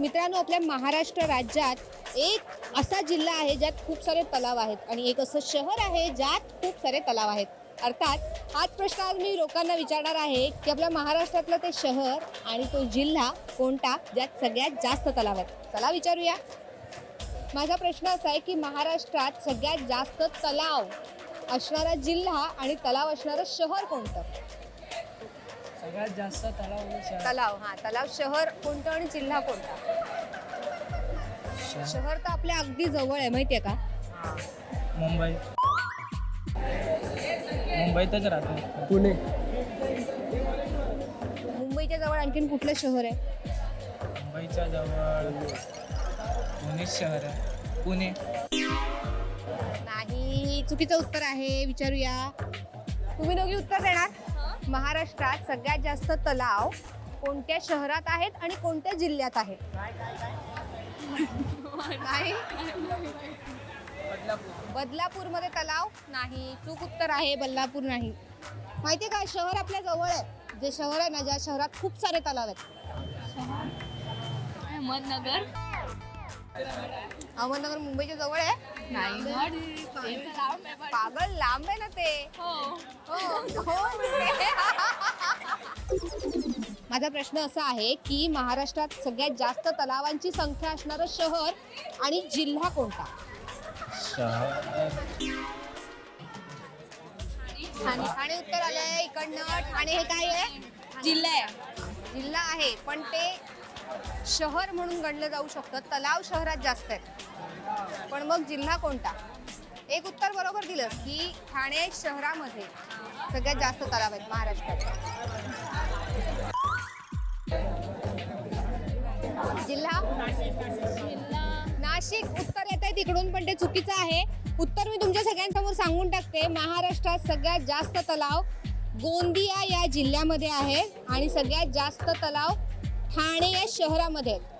मित्रांनो आपल्या महाराष्ट्र राज्यात एक असा जिल्हा आहे ज्यात खूप सारे तलाव आहेत आणि एक असं शहर आहे ज्यात खूप सारे तलाव आहेत. अर्थात हाच प्रश्न आज मी लोकांना विचारणार आहे की आपल्या महाराष्ट्रातलं ते शहर आणि तो जिल्हा कोणता ज्यात सगळ्यात जास्त तलाव आहेत? चला विचारूया. माझा प्रश्न असा आहे की महाराष्ट्रात सगळ्यात जास्त तलाव असणारा जिल्हा आणि तलाव असणारं शहर कोणतं? सगळ्यात जास्त तलाव म्हणजे शहर. तलाव हा तलाव शहर कोणतं आणि जिल्हा कोणता? शहर. तर आपल्या अगदी जवळ आहे माहितीये का? मुंबई. मुंबईतच राहतो. पुणे. मुंबईच्या जवळ आणखीन कुठलं शहर आहे? मुंबईच्या जवळ पुणेच शहर आहे. पुणे. नाही चुकीचं उत्तर आहे विचारूया. तुम्ही दोघी उत्तर देणार? महाराष्ट्रात सगळ्यात जास्त तलाव कोणत्या शहरात आहेत आणि कोणत्या जिल्ह्यात आहेत? नाही? बदलापूरमध्ये तलाव? नाही. चूक उत्तर आहे बदलापूर नाही. माहितीये का? शहर आपल्या जवळ आहे. जे शहर आहे ना ज्या शहरात खूप सारे तलाव आहेत. अहमदनगर. अहमदनगर मुंबईच्या जवळ आहे? नाही. पागल लांब आहे ना ते. हो. हो, हो म्हणजे. माझा प्रश्न असा आहे की महाराष्ट्रात सगळ्यात जास्त तलावांची संख्या असणारं शहर आणि जिल्हा कोणता? ठाणे. ठाणे उत्तर आलंय इकडनं ठाणे हे काय आहे? जिल्हा आहे. जिल्हा आहे पण ते शहर म्हणून गणलं जाऊ शकतं. तलाव शहरात जास्त आहेत. पण मग जिल्हा कोणता? एक उत्तर बरोबर दिलं की ठाणे शहरामध्ये सगळ्यात जास्त तलाव आहेत महाराष्ट्रात. जिल्हा? नाशिक. उत्तर येत आहे तिकडून पण ते चुकीचं आहे. उत्तर मी तुमच्या सगळ्यांसमोर सांगून टाकते. महाराष्ट्रात सगळ्यात जास्त तलाव गोंदिया या जिल्ह्यामध्ये आहे आणि सगळ्यात जास्त तलाव ठाणे या शहरामध्ये आहेत.